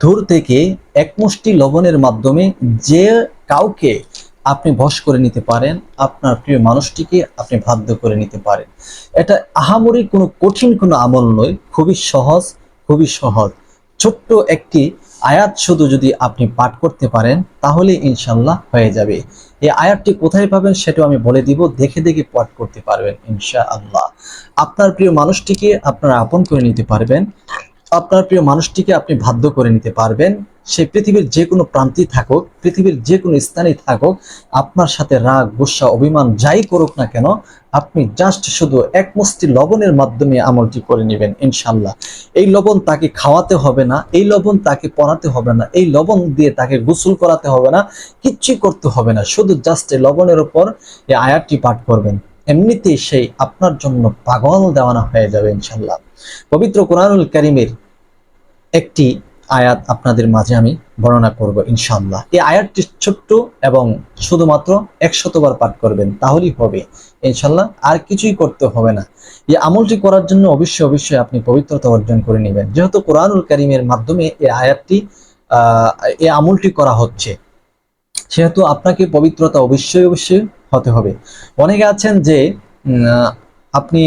দূর থেকে এক মুষ্টি লবণের মাধ্যমে যে কাউকে আপনি বশ করে নিতে পারেন, আপনার প্রিয় মানুষটিকে আপনি বাধ্য করে নিতে পারেন। এটা আহামরি কোনো কঠিন কোনো আমল নয়, খুবই সহজ খুবই সহজ। ছোট্ট একটি আয়াত শুধু যদি আপনি পাঠ করতে পারেন, তাহলে ইনশাল্লাহ হয়ে যাবে। এই আয়াতটি কোথায় পাবেন সেটাও আমি বলে দিব, দেখে দেখে পাঠ করতে পারবেন ইনশা আল্লাহ আপনার প্রিয় মানুষটিকে আপনারা আপন করে নিতে পারবেন। আপনার প্রিয় মানুষটিকে আপনি বাধ্য করে নিতে পারবেন। সে পৃথিবীর যে কোনো প্রান্তেই থাকুক, পৃথিবীর যে কোনো স্থানেই থাকুক, আপনার সাথে রাগ, গুসা, অভিমান যাই করুক না কেন, আপনি জাস্ট শুধু এক মুষ্টি লবণের মাধ্যমে আমলটি করে নেবেন ইনশাল্লাহ এই লবণ তাকে খাওয়াতে হবে না, এই লবণ তাকে পরাতে হবে না, এই লবণ দিয়ে তাকে গোসল করাতে হবে না, কিচ্ছুই করতে হবে না। শুধু জাস্ট লবণের উপর এই আয়াতটি পাঠ করবেন। এমনিতেই সেই আপনার জন্য পাগল দেওয়ানা হয়ে যাবে ইনশাল্লাহ পবিত্র কোরআনুল করিমের একটি আয়াত আপনাদের মাঝে আমি বর্ণনা করব ইনশাল্লাহ এই আয়াতটি ছোট্ট এবং শুধুমাত্র একশতবার পাঠ করবেন, তাহলেই হবে ইনশাল্লাহ আর কিছুই করতে হবে না। এই আমলটি করার জন্য অবশ্যই অবশ্যই আপনি পবিত্রতা অর্জন করে নেবেন। যেহেতু কোরআনুল করিমের মাধ্যমে এই আয়াতটি এই আমলটি করা হচ্ছে, সেহেতু আপনাকে পবিত্রতা অবশ্যই অবশ্যই হতে হবে। অনেকে আছেন যে আপনি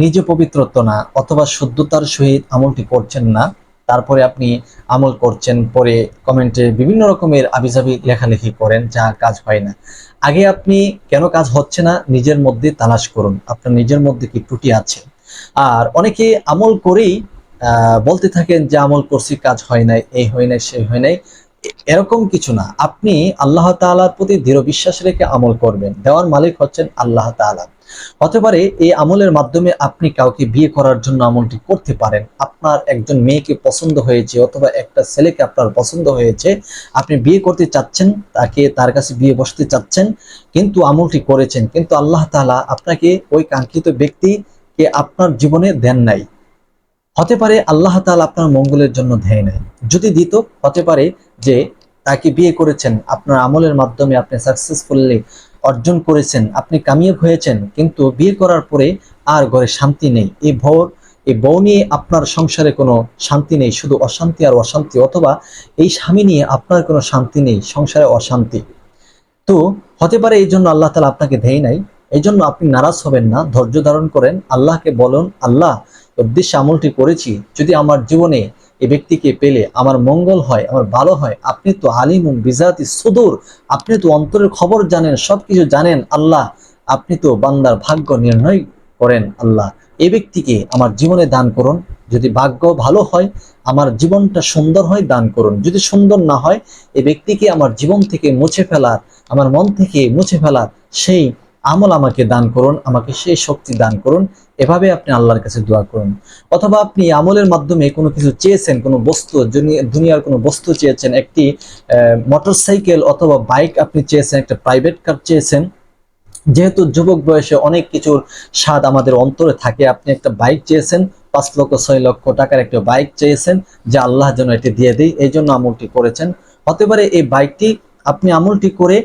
নিজে পবিত্রত্ব না অথবা শুদ্ধতার সহিত আমলটি করছেন না, তারপরে আপনি আমল করছেন, পরে কমেন্টে বিভিন্ন রকমের আবিজাবি লেখালেখি করেন, যা কাজ হয় না। আগে আপনি কেন কাজ হচ্ছে না? নিজের মধ্যে তালাশ করুন। আপনার নিজের মধ্যে কি ত্রুটি আছে? আর অনেকে আমল করেই বলতে থাকেন যে, আমল করছি, কাজ হয় নাই, এই হয় নাই সেই হয় নাই। এরকম কিছু না। আপনি আল্লাহ তাআলার প্রতি দৃঢ় বিশ্বাস রেখে আমল করবেন। দেওয়ার মালিক হচ্ছেন আল্লাহ তাআলা। হতে পারে এই আমলের মাধ্যমে আপনি কাউকে বিয়ে করার জন্য আমলটি করতে পারেন। আপনার একজন মেয়েকে পছন্দ হয়েছে অথবা একটা ছেলেকে আপনার পছন্দ হয়েছে, আপনি বিয়ে করতে চাচ্ছেন, তাকে তার কাছে বিয়ে বসতে চাচ্ছেন, কিন্তু আমলটি করেছেন। কিন্তু আল্লাহ তাআলা আপনাকে ওই কাঙ্ক্ষিত ব্যক্তিকে আপনার জীবনে দেন নাই। হতে পারে আল্লাহ তাআলা আপনার মঙ্গলের জন্য দেয় নাই যদি দিত, হতে পারে যে তাকে বিয়ে করেছেন, আপনার আমলের মাধ্যমে আপনি সাকসেসফুলি অর্জন করেছেন, আপনি কামিয়াব হয়েছেন, কিন্তু বিয়ে করার পরে আর ঘরে শান্তি নেই। এই ভোর এই বউ নিয়ে আপনার সংসারে কোনো শান্তি নেই, শুধু অশান্তি আর অশান্তি, অথবা এই স্বামী নিয়ে আপনার কোনো শান্তি নেই, সংসারে অশান্তি। তো হতে পারে এই জন্য আল্লাহ তালা আপনাকে দেয় নাই এই জন্য আপনি নারাজ হবেন না, ধৈর্য ধারণ করেন, আল্লাহকে বলুন, আল্লাহ উদ্দেশ্যে আমলটি করেছি, যদি আমার জীবনে এই ব্যক্তিকে পেলে আমার মঙ্গল হয়, আমার ভালো হয়, আপনি তো আলিমুন বিজাতি সুদূর, আপনি তো অন্তরের খবর জানেন, সবকিছু জানেন, আল্লাহ, আপনি তো বান্দার ভাগ্য নির্ণয় করেন, আল্লাহ। এই ব্যক্তিকে আমার জীবনে দান করুন, যদি ভাগ্য ভালো হয়, আমার জীবনটা সুন্দর হয়, দান করুন। যদি সুন্দর না হয় এই ব্যক্তিকে আমার জীবন থেকে মুছে ফেলার, আমার মন থেকে মুছে ফেলার সেই আমল আমাকে দান করুন, আমাকে সেই শক্তি দান করুন, এভাবে আপনি আল্লাহর কাছে দোয়া করুন। অথবা আপনি আমলের মাধ্যমে কোনো কিছু চেয়েছেন, কোনো বস্তু দুনিয়ার কোনো বস্তু চেয়েছেন, একটি মোটরসাইকেল অথবা বাইক আপনি চেয়েছেন, একটা প্রাইভেট কার চেয়েছেন, যেহেতু যুবক বয়সে অনেক কিছুর স্বাদ আমাদের অন্তরে থাকে, আপনি একটা বাইক চেয়েছেন, পাঁচ লক্ষ, ছয় লক্ষ টাকার একটা বাইক চেয়েছেন, যে আল্লাহ যেন এটি দিয়ে দিই এই জন্য আমলটি করেছেন। হতে পারে এই বাইকটি আপনি আমলটি করে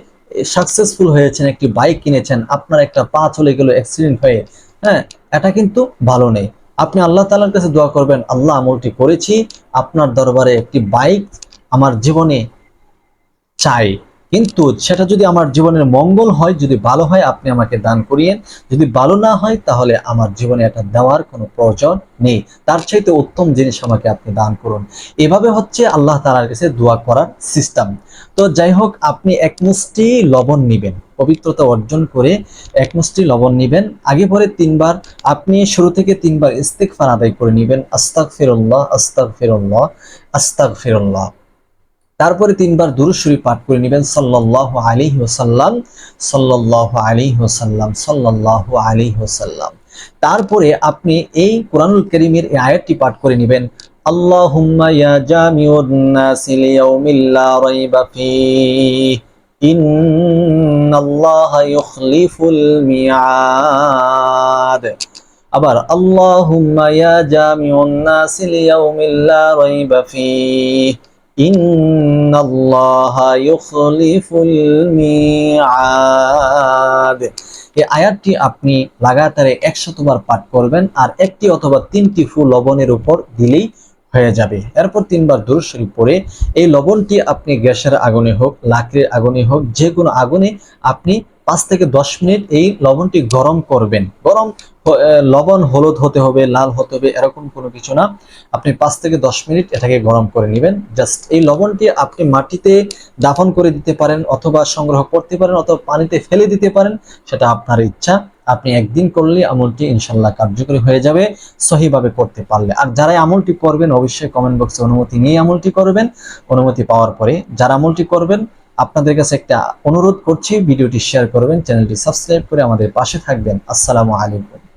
সাকসেসফুল হয়েছেন, একটি বাইক কিনেছেন, আপনার একটা পা চলে গেল অ্যাক্সিডেন্ট হয়ে হ্যাঁ এটা কিন্তু ভালো নেই। আপনি আল্লাহ তালার কাছে দোয়া করবেন, আল্লাহ আমলটি করেছি, আপনার দরবারে একটি বাইক আমার জীবনে চাই। কিন্তু সেটা যদি আমার জীবনের মঙ্গল হয়, যদি ভালো হয়, আপনি আমাকে দান করিয়েন। যদি ভালো না হয়, তাহলে আমার জীবনে এটা দেওয়ার কোনো প্রয়োজন নেই। তার চাইতে উত্তম জিনিস আমাকে আপনি দান করুন। এভাবে হচ্ছে আল্লাহ তালার কাছে দোয়া করার সিস্টেম তো যাই হোক, আপনি এক মুষ্টি লবণ নিবেন। পবিত্রতা অর্জন করে এক মুষ্টি লবণ নিবেন। আগে পরে তিনবার, আপনি শুরু থেকে তিনবার ইস্তেকফার আদায় করে নিবেন। আস্তাক ফিরল্লাহ আস্তাক ফিরল্লাহ আস্তাক ফিরল্লাহ তারপরে তিনবার দুরুশ্বরী পাঠ করে নেবেন, সাল্লাল্লাহু আলাইহি ওয়াসাল্লাম, সাল্লাল্লাহু আলাইহি ওয়াসাল্লাম, সাল্লাল্লাহু আলাইহি ওয়াসাল্লাম। তারপরে আপনি এই কোরআনুল কারীমের এই আয়াতটি পাঠ করে নেবেন, আল্লাহুম্মা ইয়া জামিউন নাসি লিয়াউমিল লা রাইবা ফীহ, ইন্নাল্লাহা ইউখলিফুল মিয়াদ আবার, আল্লাহুম্মা ইয়া জামিউন নাসি লিয়াউমিল লা রাইবা ফীহ মিআদ এই আয়াতটি আপনি লাগাতারে একশতবার পাঠ করবেন আর একটি অথবা তিনটি ফুল লবণের উপর দিলেই হয়ে যাবে। এরপর তিনবার দূর শরীফ পরে এই লবণটি আপনি গ্যাসের আগুনে হোক, লাকড়ির আগুনে হোক যে কোনো আগুনে আপনি পাঁচ থেকে দশ মিনিট এই লবণটি গরম করবেন। গরম লবণ, হলুদ হতে হবে, লাল হতে হবে, এরকম কোনো কিছু না। আপনি পাঁচ থেকে দশ মিনিট এটাকে গরম করে নেবেন। জাস্ট এই লবণটি আপনি মাটিতে দাফন করে দিতে পারেন অথবা সংগ্রহ করতে পারেন অথবা পানিতে ফেলে দিতে পারেন, সেটা আপনার ইচ্ছা। আপনি একদিন করলে আমলটি ইনশাল্লাহ কার্যকরী হয়ে যাবে, সহিভাবে করতে পারলে। আর যারা আমলটি করবেন, অবশ্যই কমেন্ট বক্সে অনুমতি নিয়ে আমলটি করবেন। অনুমতি পাওয়ার পরে যারা আমলটি করবেন আপনাদের কাছে একটা অনুরোধ করছি, ভিডিওটি শেয়ার করবেন চ্যানেলটি সাবস্ক্রাইব করে আমাদের পাশে থাকবেন। আসসালামু আলাইকুম।